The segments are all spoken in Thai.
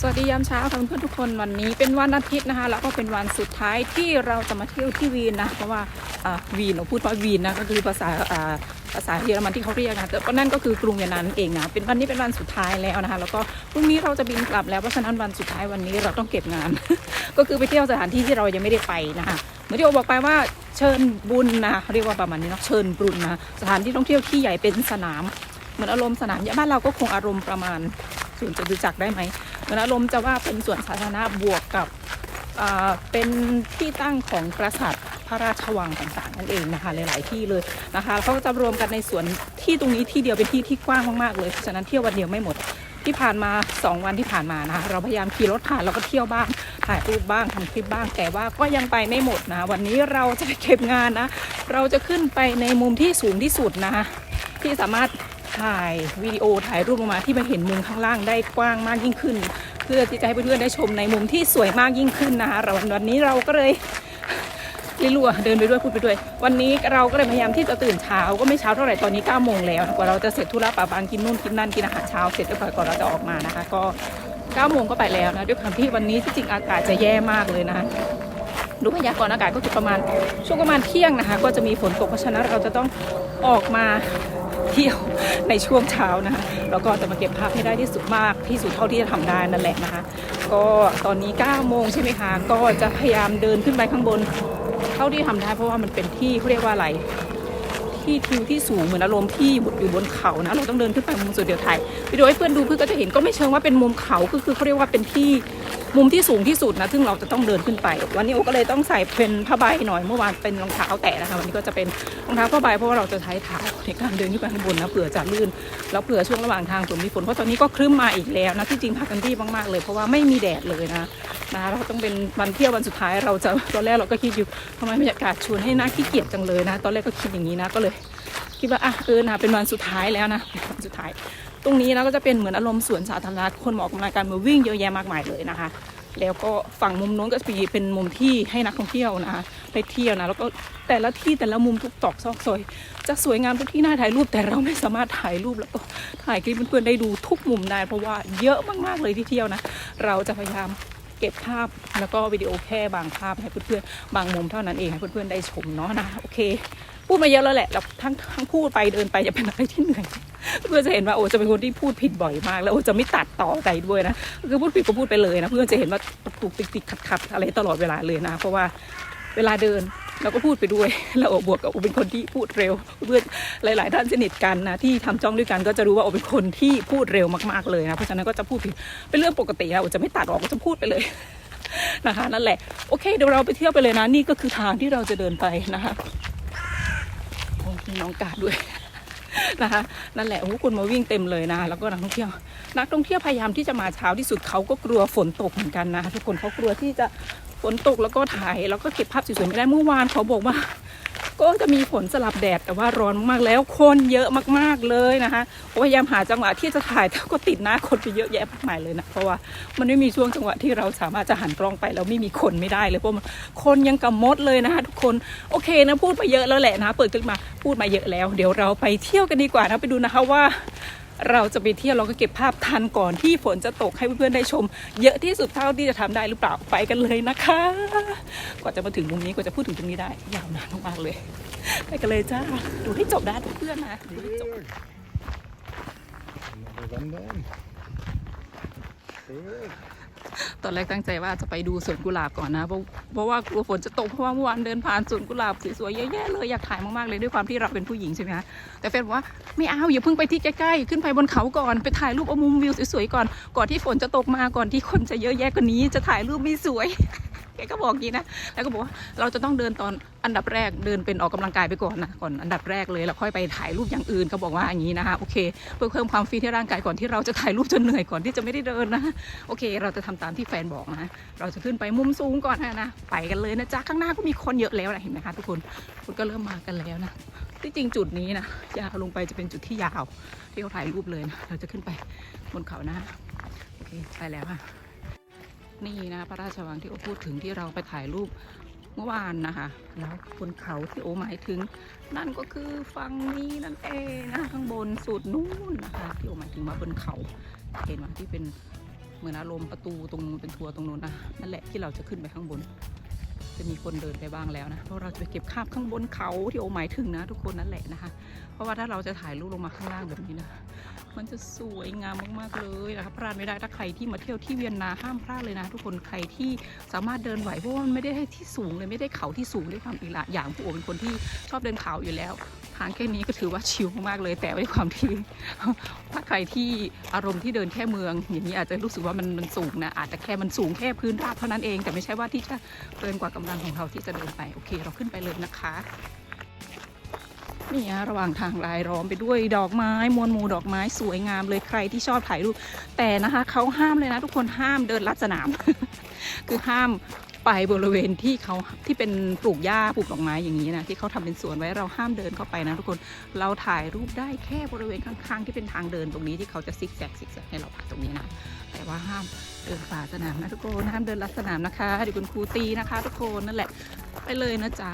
สวัสดียามเช้าค่ะเพื่อนๆทุกคนวันนี้เป็นวันอาทิตย์นะคะแล้วก็เป็นวันสุดท้ายที่เราจะมาเที่ยวที่วีนนะเพราะว่าวีนเราพูดว่าวีนนะก็คือภาษาภาษาเยอรมันที่เขาเรียกนะแต่ก็นั่นก็คือกรุงเยอรมันนั่นเองนะเป็นวันนี้เป็นวันสุดท้ายแล้วนะคะแล้วก็พรุ่งนี้เราจะบินกลับแล้วเพราะฉะนั้นวันสุดท้ายวันนี้เราต้องเก็บงาน ก็คือไปเที่ยวสถานที่ที่เรายังไม่ได้ไปนะคะเหมือนที่โอบอกไปว่าเชิญบุญนะเรียกว่าประมาณนี้เนาะเชิญบุญนะสถานที่ท่องเที่ยวที่ใหญ่เป็นสนามเหมือนอารมณ์สนามญ่บ้านเราก็คงอารมณ์ประมาณสวนจตุจักรได้ไหม เหมือนอารมณ์จะว่าเป็นสวนสาธารณะบวกกับเป็นที่ตั้งของปราสาทพระราชวังต่างๆนั่นเองนะคะหลาย ๆ ที่เลยนะคะเขาก็จะรวมกันในสวนที่ตรงนี้ที่เดียวเป็นที่ที่กว้างมากๆเลยเพราะฉะนั้นเที่ยววันเดียวไม่หมดที่ผ่านมา 2 วันที่ผ่านมานะคะเราพยายามขี่รถผ่านเราก็เที่ยวบ้างถ่ายรูปบ้างทำคลิปบ้าง แต่ว่าก็ยังไปไม่หมดนะวันนี้เราจะไปเก็บงานนะ เราจะขึ้นไปในมุมที่สูงที่สุดนะคะที่สามารถ ถ่ายวิดีโอถ่ายรูปออกมาที่มาเห็นมุมข้างล่างได้กว้างมากยิ่งขึ้น เพื่อที่จะให้เพื่อนๆได้ชมในมุมที่สวยมากยิ่งขึ้นนะคะเราวันนี้เราก็เลยลิลัวเดินไปด้วยพูดไปด้วย วันนี้เราก็เลยพยายามที่จะตื่นเช้าก็ไม่เช้าเท่าไหร่ตอนนี้9โมงแล้วกว่าเราจะเสร็จธุระปะบางกินนู่นกินนั่นกินอาหารเช้าเสร็จเรียบร้อยก่อนเราจะออกมานะคะ ก็9โมงก็ไปแล้วนะด้วยความที่วันนี้ที่จริงอากาศจะแย่มากเลยนะคะดูพยากรณ์อากาศก็คือประมาณช่วงประมาณเที่ยงนะคะ ก็จะมีฝนตกเพราะฉะนั้นเราจะต้องออกมา เที่ยวในช่วงเช้านะคะแล้วก็จะมาเก็บภาพให้ได้ที่สุดมากที่สุดเท่าที่จะทำได้นั่นแหละนะคะ ก็ตอนนี้9โมงใช่ไหมคะก็จะพยายามเดินขึ้นไปข้างบน เท่าที่ทำได้เพราะว่ามันเป็นที่เขาเรียกว่าอะไรที่ทิวที่สูงเหมือนอารมณ์ที่อยู่บนเขานะเราต้องเดินขึ้นไปมุมสุดเดียวถ่ายวิดีโอให้เพื่อนดูเพื่อนก็จะเห็นก็ไม่เชิงว่าเป็นมุมเขาคือคือเขาเรียกว่าเป็นที่ มุมที่สูงที่สุดนะซึ่งเราจะต้องเดินขึ้นไป วันนี้โอก็เลยต้องใส่เป็นผ้าใบหน่อยเมื่อวานเป็นรองเท้าแตะนะคะวันนี้ก็จะเป็นรองเท้าผ้าใบเพราะว่าเราจะใช้เท้าในการเดินขึ้นไปข้างบนนะเผื่อจะลื่นแล้วเผื่อช่วงระหว่างทางฝนมีฝนเพราะตอนนี้ก็ครึ้มมาอีกแล้วนะที่จริงพักกันที่มากๆเลย เพราะว่าไม่มีแดดเลยนะนะเราต้องเป็นวันเที่ยววันสุดท้ายเราจะตอนแรกเราก็คิดอยู่ทำไมบรรยากาศชวนให้น่าขี้เกียจจังเลยนะ ตอนแรกก็คิดอย่างนี้นะก็เลยคิดว่าอะเออนะเป็นวันสุดท้ายแล้วนะวันสุดท้าย ตรงนี้นะก็จะเป็นเหมือนอารมณ์สวนสาธารณะคนมออกกำลังกายมาวิ่งเยอะแยะมากมายเลยนะคะ แล้วก็ฝั่งมุมโน้นก็จะมีเป็นมุมที่ให้นักท่องเที่ยวนะคะได้เที่ยวนะแล้วก็แต่ละที่แต่ละมุมทุกตอกซอกซอยจะสวยงามทุกที่น่าถ่ายรูปแต่เราไม่สามารถถ่ายรูปแล้วก็ถ่ายคลิปเพื่อนๆได้ดูทุกมุมได้เพราะว่าเยอะมากๆเลยที่เที่ยวนะ เราจะพยายามเก็บภาพแล้วก็วิดีโอแค่บางภาพให้เพื่อนๆบางมุมเท่านั้นเองให้เพื่อนๆได้ชมเนาะนะโอเค พูดมาเยอะแล้วแหละแล้วทั้งทั้งพูดไปเดินไปจะเป็นอะไรที่เหนื่อยเพื่อนจะเห็นว่าโอจะเป็นคนที่พูดผิดบ่อยมาก แล้วโอจะไม่ตัดต่อใจด้วยนะคือพูดผิดก็พูดไปเลยนะเพื่อนจะเห็นว่าตุกติกติกขัดขัดอะไรตลอดเวลาเลยนะ เพราะว่าเวลาเดินเราก็พูดไปด้วยแล้วโอบวกกับโอเป็นคนที่พูดเร็ว เพื่อนหลาย ๆ ท่านสนิทกันนะที่ทำจ้องด้วยกันก็จะรู้ว่าโอเป็นคนที่พูดเร็วมากๆเลยนะเพราะฉะนั้นก็จะพูดผิดเป็นเรื่องปกตินะโอจะไม่ตัดออกก็จะพูดไปเลยนะคะนั่นแหละโอเคเดี๋ยวเราไปเที่ยวไปเลยนะนี่ก็คือทางที่เราจะเดินไปนะคะ โอ้มีน้องกาดด้วยนะคะนั่นแหละโอ้คนมาวิ่งเต็มเลยนะ แล้วก็นักท่องเที่ยว นักท่องเที่ยวพยายามที่จะมาเช้าที่สุดเขาก็กลัวฝนตกเหมือนกันนะทุกคนเขากลัวที่จะฝนตกแล้วก็ถ่ายแล้วก็เก็บภาพสวยๆไม่ได้เมื่อวานเขาบอกว่า ก็จะมีฝนสลับแดดแต่ว่าร้อนมากแล้วคนเยอะมากๆเลยนะคะพยายามหาจังหวะที่จะถ่ายแต่ก็ติดหน้าคนไปเยอะแยะมากมายเลยนะเพราะว่ามันไม่มีช่วงจังหวะที่เราสามารถจะหันกล้องไปแล้วไม่มีคนไม่ได้เลยเพราะมันคนยังกำมดเลยนะคะทุกคนโอเคนะพูดมาเยอะแล้วแหละนะเปิดคลิปมาพูดมาเยอะแล้ว เดี๋ยวเราไปเที่ยวกันดีกว่านะไปดูนะคะว่า เราจะไปเที่ยวเราก็เก็บภาพทันก่อนที่ฝนจะตกให้เพื่อนๆได้ชม เยอะที่สุดเท่าที่จะทำได้หรือเปล่าไปกันเลยนะคะ กว่าจะมาถึงตรงนี้กว่าจะพูดถึงตรงนี้ได้ ยาวนานมากๆเลยไปกันเลยจ้าดูให้จบนะเพื่อนๆนะดูให้จบ Wandern. ตอนแรกตั้งใจว่าจะไปดูสวนกุหลาบก่อนนะ เพราะเพราะว่ากลัวฝนจะตกเพราะว่าเมื่อวานเดินผ่านสวนกุหลาบสวยๆเยอะแยะเลยอยากถ่ายมากๆเลยด้วยความที่เราเป็นผู้หญิงใช่ไหมคะแต่แฟนบอกว่าไม่เอาอย่าเพิ่งไปที่ใกล้ๆขึ้นไปบนเขาก่อนไปถ่ายรูปเอามุมวิวสวยๆก่อนก่อนที่ฝนจะตกมาก่อนที่คนจะเยอะแยะกว่านี้จะถ่ายรูปไม่สวย แกก็บอกงี้นะ แล้วก็บอกว่าเราจะต้องเดินตอนอันดับแรกเดินเป็นออกกำลังกายไปก่อนนะก่อนอันดับแรกเลยแล้วค่อยไปถ่ายรูปอย่างอื่นเขาบอกว่าอย่างนี้นะคะโอเค เพื่อเพิ่มความฟิตให้ร่างกายก่อนที่เราจะถ่ายรูปจนเหนื่อยก่อนที่จะไม่ได้เดินนะโอเค เราจะทำตามที่แฟนบอกนะเราจะขึ้นไปมุมสูงก่อนนะนะไปกันเลยนะจ๊ะข้างหน้าก็มีคนเยอะแล้วนะเห็นไหมคะทุกคนคนก็เริ่มมากันแล้วนะที่จริงจุดนี้นะยาวลงไปจะเป็นจุดที่ยาวที่เขาถ่ายรูปเลยนะเราจะขึ้นไปบนเขานะโอเคไปแล้วค่ะ นี่นะพระราชวังที่โอพูดถึงที่เราไปถ่ายรูปเมื่อวานนะคะแล้วบนเขาที่โอหมายถึง นั่นก็คือฝั่งนี้นั่นเองนะข้างบนสุดนู้นนะคะที่โอหมายถึงมาบนเขาเห็นไหมที่เป็นเหมือนอารมณ์ประตูตรงนู้นเป็นทัวร์ตรงนู้นนะนั่นแหละที่เราจะขึ้นไปข้างบน จะมีคนเดินไปบ้างแล้วนะเพราะเราจะไปเก็บภาพข้างบนเขาที่โอหมายถึงนะ ทุกคนนั่นแหละนะคะ เพราะว่าถ้าเราจะถ่ายรูปลงมาข้างล่างแบบนี้นะ มันจะสวยงามมากๆเลยนะคะพลาดไม่ได้ถ้าใครที่มาเที่ยวที่เวียนนาห้ามพลาดเลยนะ ทุกคนใครที่สามารถเดินไหวเพราะว่ามันไม่ได้ให้ที่สูงเลยไม่ได้เขาที่สูงด้วยความอีละอย่างผู้โอเป็นคนที่ชอบเดินเขาอยู่แล้วทางแค่นี้ก็ถือว่าชิลมากๆเลย แต่ด้วยความที่ถ้าใครที่อารมณ์ที่เดินแค่เมือง อย่างนี้อาจจะรู้สึกว่ามันมันสูงนะอาจจะแค่มันสูงแค่พื้นราบเท่านั้นเอง แต่ไม่ใช่ว่าที่จะเกินกว่ากำลังของเราที่จะเดินไปโอเค เราขึ้นไปเลยนะคะ นี่ฮะระหว่างทางรายล้อมไปด้วยดอกไม้มวลหมู่ดอกไม้สวยงามเลยใครที่ชอบถ่ายรูปแต่นะคะเขาห้ามเลยนะทุกคนห้ามเดินลัดสนาม คือห้ามไปบริเวณที่เขาที่เป็นปลูกหญ้าปลูกดอกไม้อย่างนี้นะที่เขาทำเป็นสวนไว้เราห้ามเดินเข้าไปนะทุกคนเราถ่ายรูปได้แค่บริเวณข้างๆ ที่เป็นทางเดินตรงนี้ที่เขาจะซิกแซกซิกแซกให้เราผ่านตรงนี้นะแต่ว่าห้ามเดินฝ่าสนามนะทุกคนห้ามเดินลัดสนามนะคะเดี๋ยวคุณครูตีนะคะ ทุกคนนั่นแหละไปเลยนะจ๊ะ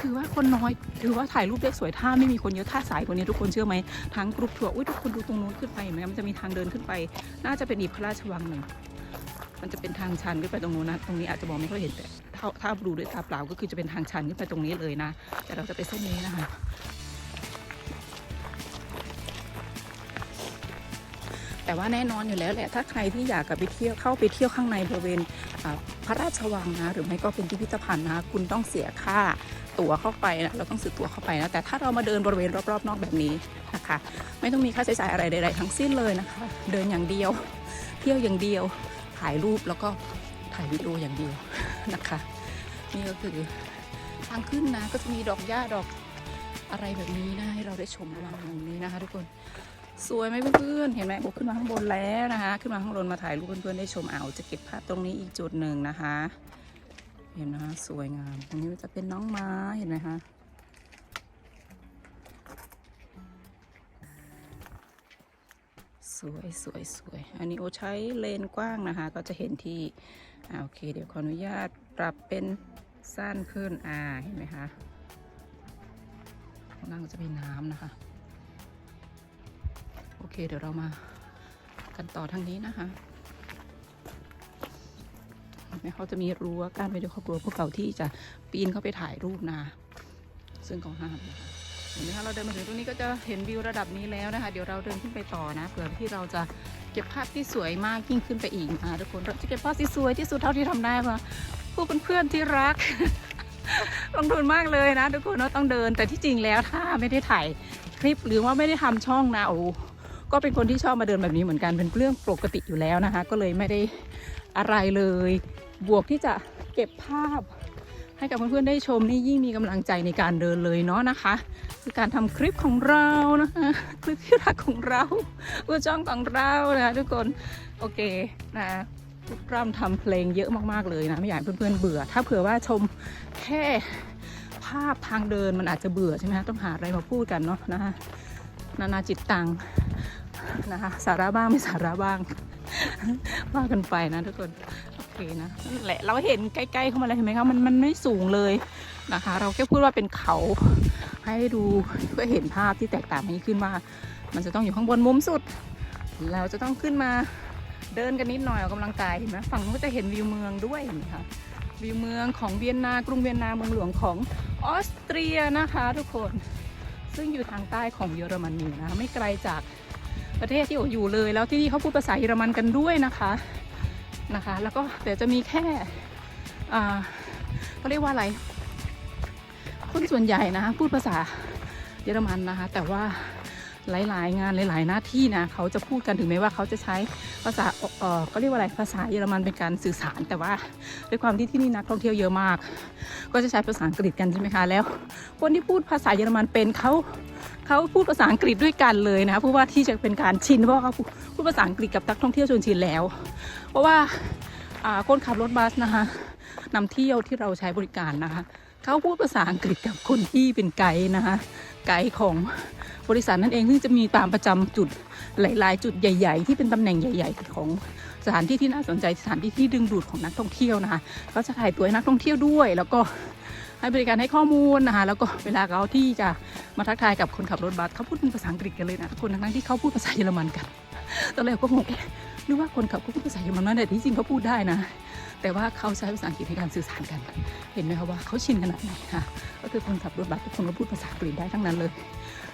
ถือว่าคนน้อย ถือว่าถ่ายรูปได้สวยถ้าไม่มีคนเยอะถ้าสายกว่านี้ทุกคนเชื่อไหมทั้งกรุ๊ปทัวร์อุ้ยทุกคนดูตรงนู้นขึ้นไปเห็นไหมมันจะมีทางเดินขึ้นไป น่าจะเป็นอีกพระราชวังหนึ่งมันจะเป็นทางชันขึ้นไปตรงนู้นนะตรงนี้อาจจะมองไม่ค่อยเห็นแต่ถ้าถ้าดูด้วยตาเปล่าก็คือจะเป็นทางชันขึ้นไปตรงนี้เลยนะแต่เราจะไปเส้นนี้นะคะแต่ว่าแน่นอนอยู่แล้วแหละถ้าใครที่อยากกับไปเที่ยวเข้าไปเที่ยวข้างในบริเวณ พระราชวังนะหรือไม่ก็เป็นพิพิธภัณฑ์นะคุณต้องเสียค่าตั๋วเข้าไปนะเราต้องซื้อตั๋วเข้าไปนะแต่ถ้าเรามาเดินบริเวณรอบๆนอกแบบนี้นะคะ ไม่ต้องมีค่าใช้จ่ายอะไรใดๆทั้งสิ้นเลยนะคะ เดินอย่างเดียว เที่ยวอย่างเดียวถ่ายรูปแล้วก็ถ่ายวิดีโออย่างเดียวนะคะนี่ก็คือทางขึ้นนะก็จะมีดอกหญ้าดอกอะไรแบบนี้นะให้เราได้ชมระหว่างทางนี้นะคะทุกคน สวยไหมเพื่อนๆ เห็นไหมโบขึ้นมาข้างบนแล้วนะคะ ขึ้นมาข้างบนมาถ่ายรูปเพื่อนๆได้ชมอ่าวจะเก็บภาพตรงนี้อีกจุดหนึ่งนะคะ เห็นนะคะสวยงามตรงนี้จะเป็นน้องม้าเห็นไหมคะสวยสวยสวย อันนี้โอใช้เลนกว้างนะคะ ก็จะเห็นที่ อ่าโอเค เดี๋ยวขออนุญาตปรับเป็นสั้นขึ้น อ่า เห็นไหมคะข้างล่างก็จะเป็นน้ำนะคะ โอเค เดี๋ยวเรามากันต่อทางนี้นะคะเห็นไหมเขาจะมีรั้วกั้นไว้ด้วยครอบครัวพวกเราที่จะปีนเข้าไปถ่ายรูปนะซึ่งเขาห้ามนะคะเห็นไหมคะเราเดินมาถึงตรงนี้ก็จะเห็นวิวระดับนี้แล้วนะคะ เดี๋ยวเราเดินขึ้นไปต่อนะเผื่อที่เราจะเก็บภาพที่สวยมากยิ่งขึ้นไปอีกอะทุกคนเราจะเก็บภาพที่สวยที่สุดเท่าที่ทำได้ค่ะผู้เป็นเพื่อนที่รักลงทุนมากเลยนะ ทุกคนเนาะต้องเดินแต่ที่จริงแล้วถ้าไม่ได้ถ่ายคลิปหรือว่าไม่ได้ทำช่องนะโอ้ ก็เป็นคนที่ชอบมาเดินแบบนี้เหมือนกันเป็นเรื่องปกติอยู่แล้วนะคะ ก็เลยไม่ได้อะไรเลย บวกที่จะเก็บภาพ ให้กับเพื่อนๆได้ชมนี่ยิ่งมีกำลังใจในการเดินเลยเนาะนะคะคือการทำคลิปของเรานะคะคลิปที่รักของเราเพื่อจ้องของเรานะคะทุกคนโอเคนะทุกร่ำทำเพลงเยอะมากๆเลยนะไม่อยากให้เพื่อนๆเบื่อ ถ้าเผื่อว่าชมแค่ภาพทางเดินมันอาจจะเบื่อใช่ไหมต้องหาอะไรมาพูดกันเนาะนะคะนานาจิตตัง นะคะ สาระบ้างไม่สาระบ้างว่ากันไปนะทุกคนโอเคนะนั่นแหละเราเห็นใกล้ๆเข้ามาแล้วเห็นไหมคะมันมันไม่สูงเลยนะคะ เราแค่พูดว่าเป็นเขาให้ดูเพื่อเห็นภาพที่แตกต่างนี้ขึ้นว่า มันจะต้องอยู่ข้างบนมุมสุด เราจะต้องขึ้นมาเดินกันนิดหน่อยออกกำลังกายเห็นไหมฝั่งนู้นก็จะเห็นวิวเมืองด้วยเห็นไหมคะวิวเมืองของเวียนนากรุงเวียนนาเมืองหลวงของออสเตรียนะคะ ทุกคน ซึ่งอยู่ทางใต้ของเยอรมนีนะไม่ไกลจาก ประเทศที่โออยู่เลย แล้วที่นี่เขาพูดภาษาเยอรมันกันด้วยนะคะนะคะ แล้วก็เดี๋ยวจะมีแค่อ่าเขาเรียกว่าอะไร คนส่วนใหญ่นะพูดภาษาเยอรมันนะคะ แต่ว่าหลาย ๆ งานหลาย ๆ หน้าที่นะเขาจะพูดกันถึงแม้ว่าเขาจะใช้ภาษาเออเขาเรียกว่าอะไรภาษาเยอรมันเป็นการสื่อสาร แต่ว่าด้วยความที่ที่นี่นักท่องเที่ยวเยอะมาก ก็จะใช้ภาษาอังกฤษกันใช่ไหมคะแล้ว คนที่พูดภาษาเยอรมันเป็นเขา เขาพูดภาษาอังกฤษด้วยกันเลยนะเพราะว่าที่จะเป็นการชินเพราะว่าเขาพูดภาษาอังกฤษกับนักท่องเที่ยวจนชินแล้ว เพราะว่าาคนขับรถบัสนะคะนำเที่ยวที่เราใช้บริการนะคะเขาพูดภาษาอังกฤษกับคนที่เป็นไกด์นะคะไกด์ของบริษัทนั่นเองซึ่งจะมีตามประจำจุดหลาย ๆ จุดใหญ่ ๆ ที่เป็นตำแหน่งใหญ่ ๆ ของสถานที่ที่น่าสนใจสถานที่ที่ดึงดูดของนักท่องเที่ยวนะคะเขาจะถ่ายตัวให้นักท่องเที่ยวด้วย แล้วก็ ให้บริการให้ข้อมูลนะคะแล้วก็เวลาเขาที่จะมาทักทายกับคนขับรถบัสเขาพูดเป็นภาษาอังกฤษกันเลยนะทุกคนทั้งที่เขาพูดภาษาเยอรมันกันตอนแรกก็งงเอ๊ะหรือว่าคนขับเขาพูดภาษาเยอรมันนั่นแต่ที่จริงเขาพูดได้นะ แต่ว่าเขาใช้ภาษาอังกฤษในการสื่อสารกันเห็นไหมคะว่าเขาชินขนาดไหนค่ะก็คือคนขับรถบัสทุกคนก็พูดภาษาอังกฤษได้ทั้งนั้นเลย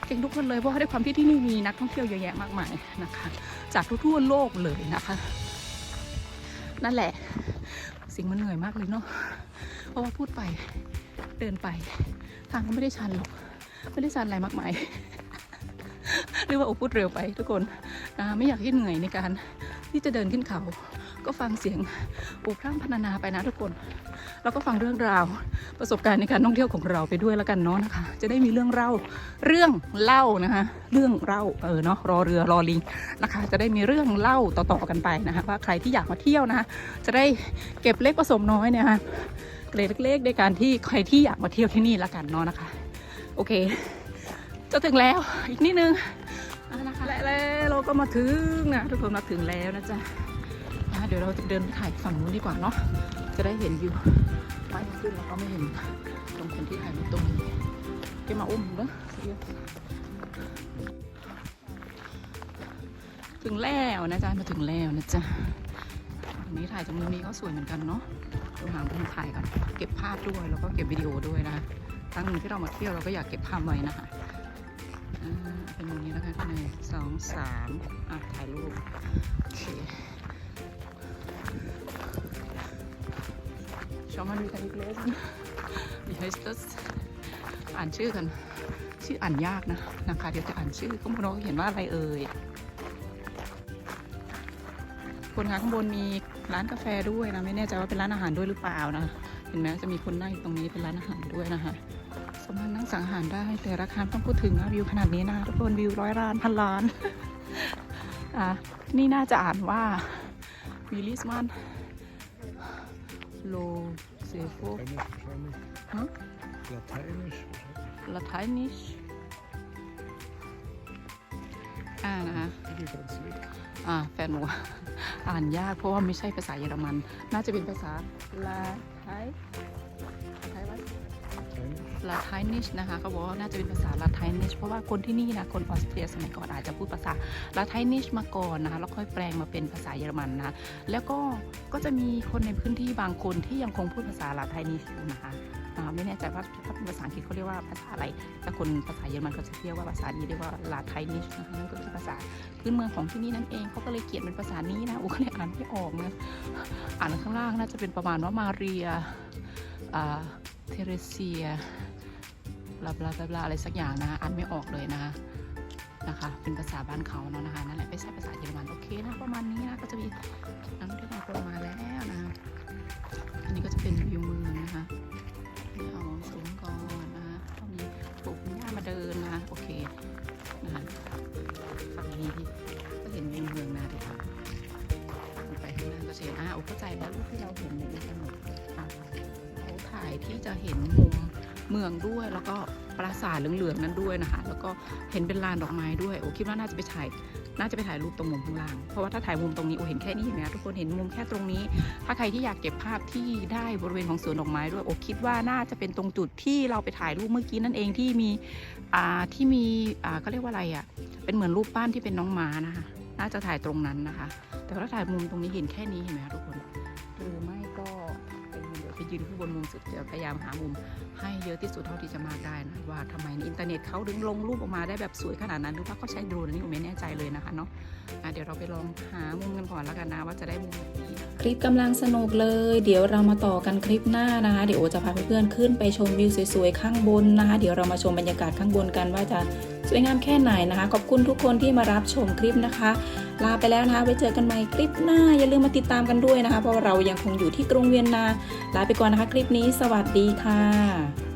เก่งทุกคนเลยเพราะว่าด้วยความที่ที่นี่มีนักท่องเที่ยวเยอะแยะมากมายนะคะ จากทั่วโลกเลยนะคะ นั่นแหละ สิ่งมันเหนื่อยมากเลยเนาะเพราะว่าพูดไป ดินไป ทางก็ไม่ได้ชันหรอก ไม่ได้ชันอะไรมากมายเรียกว่าโอพูดเร็วไปทุกคนนะไม่อยากให้เหนื่อยในการที่จะเดินขึ้นเขา ก็ฟังเสียงโอพร่ำพรรณนาไปนะทุกคน แล้วก็ฟังเรื่องราวประสบการณ์ในการท่องเที่ยวของเราไปด้วยแล้วกันเนาะนะคะ จะได้มีเรื่องเล่าเรื่องเล่านะคะ เรื่องเล่าเออเนาะรอเรือรอลิงนะคะ จะได้มีเรื่องเล่าต่อๆกันไปนะคะว่าใครที่อยากมาเที่ยวนะคะจะได้เก็บเล็กผสมน้อยเนี่ยค่ะ เกรดเล็กๆในการที่ใครที่อยากมาเที่ยวที่นี่ละกันเนาะนะคะ โอเค จะถึงแล้วอีกนิดนึงอะนะคะและแล้วเราก็มาถึงนะทุกคนมาถึงแล้วนะจ๊ะอะเดี๋ยวเราจะเดินไปถ่ายฝั่งนู้นดีกว่าเนาะจะได้เห็นวิวไม่ขึ้นแล้วก็ไม่เห็นตรงคนที่ถ่ายรูปตรงนี้แกมาอุ้มเนอะเสียถึงแล้วนะจ๊ะมาถึงแล้วนะจ๊ะอันนี้ถ่ายจากมุมนี้ก็สวยเหมือนกันเนาะดู หางมุมถ่ายกันเก็บภาพด้วยแล้วก็เก็บวิดีโอด้วยนะครั้งหนึ่งที่เรามาเที่ยวเราก็อยากเก็บภาพไว้นะคะเป็นอย่างนี้นะคะหนึ่งสองสามอะถ่ายรูปโอเคชอมันมีกันอีกเลยมีไฮสตัสอ่านชื่อกันชื่ออ่านยากนะนะคะเดี๋ยวจะอ่านชื่อข้างบนเราเขียนว่าอะไรเอ่ยคนงานข้างบนมี ร้านกาแฟด้วยนะ ไม่แน่ใจว่าเป็นร้านอาหารด้วยหรือเปล่านะ เห็นไหมจะมีคนนั่งอยู่ตรงนี้เป็นร้านอาหารด้วยนะคะสามารถนั่งสั่งอาหารได้แต่ราคาไม่ต้องพูดถึงนะวิวขนาดนี้นะทุกคนวิวร้อยล้านพันล้านอะนี่น่าจะอ่านว่าวิลิสมันโลเซโฟ Englisch wahrscheinlich. Hm? Lateinisch. ลาไทนิชอ่านะคะ Wie ganz lieb. อ่าแฟนหนู อ่านยากเพราะว่าไม่ใช่ภาษาเยอรมัน น่าจะเป็นภาษาลาไทยลาไทยวะ Lateinisch. ลาไทนิชนะคะเขาบอกว่าน่าจะเป็นภาษาลาไทนิชเพราะว่าคนที่นี่นะคนออสเตรียสมัยก่อนอาจจะพูดภาษาลาไทนิชมาก่อนนะคะแล้วค่อยแปลงมาเป็นภาษาเยอรมันนะแล้วก็ก็จะมีคนในพื้นที่บางคนที่ยังคงพูดภาษาลาไทนิชอยู่นะคะ ไม่แน่ใจว่าถ้าเป็นภาษาอังกฤษเขาเรียกว่าภาษาอะไรแต่คนภาษาเยอรมันเขาจะเรียกว่าภาษานี้เรียกว่าลาไทนิชนะคะนั่นก็คือภาษาพื้นเมืองของที่นี่นั่นเองเขาก็เลยเขียนเป็นภาษานี้นะโอ้ก็เลยอ่านไม่ออกนะอ่านข้างล่างน่าจะเป็นประมาณว่ามาเรียอ่าเทเรเซียบลาบลาบลาลาอะไรสักอย่างนะคะอ่านไม่ออกเลยนะคะนะคะ เป็นภาษาบ้านเขาเนาะนะคะนั่นแหละไม่ใช่ภาษาเยอรมันโอเคนะประมาณนี้นะก็จะมีนักท่องเที่ยวบางมาแล้ว เดินนะคะโอเคนะคะฝั่งนี้ก็เห็นวิวเมืองนะทุกคนไปข้างหน้าก็เห็นอ่าโอ้เข้าใจแล้วรูปที่เราเห็นในอินเทอร์เน็ตอะเขาถ่ายที่จะเห็นมุมเมืองด้วยแล้วก็ปราสาทเหลืองๆนั้นด้วยนะคะ แล้วก็เห็นเป็นลานดอกไม้ด้วยโอ้คิดว่าน่าจะไปถ่าย น่าจะไปถ่ายรูปตรงมุมข้างล่าง เพราะว่าถ้าถ่ายมุมตรงนี้โอเห็นแค่นี้เห็นไหมคะทุกคนเห็นมุมแค่ตรงนี้ ถ้าใครที่อยากเก็บภาพที่ได้บริเวณของสวนดอกไม้ด้วยโอคิดว่าน่าจะเป็นตรงจุดที่เราไปถ่ายรูปเมื่อกี้นั่นเองที่มีอ่าที่มีอ่าเขาเรียกว่าอะไรอะเป็นเหมือนรูปปั้นที่เป็นน้องม้านะคะน่าจะถ่ายตรงนั้นนะคะ แต่ถ้าถ่ายมุมตรงนี้เห็นแค่นี้เห็นไหมคะทุกคนหรือม่ก็ไป ยืนเดี๋ยวไปยืนข้างบนมุมสุดเดี๋ยวพยายามหามุมให้เยอะที่สุดเท่าที่จะมากได้นะว่าทำไมในอินเทอร์เน็ตเขาถึงลงรูปออกมาได้แบบสวยขนาดนั้นหรือว่าเขาใช้โดรนอันนี้ผมไม่แน่ใจเลยนะคะเนาะะเดี๋ยวเราไปลองหามุมกันก่อนแล้วกันนะว่าจะได้มุมแบบนี้คลิปกำลังสนุกเลย เดี๋ยวเรามาต่อกันคลิปหน้านะคะ เดี๋ยวโอจะพาเพื่อนๆขึ้นไปชมวิวสวยๆข้างบนนะคะ เดี๋ยวเรามาชมบรรยากาศข้างบนกันว่าจะสวยงามแค่ไหนนะคะ ขอบคุณทุกคนที่มารับชมคลิปนะคะ ลาไปแล้วนะคะไว้เจอกันใหม่คลิปหน้า อย่าลืมมาติดตามกันด้วยนะคะ เพราะเรายังคงอยู่ที่กรุงเวียนนา ลาไปก่อนนะคะคลิปนี้ สวัสดีค่ะ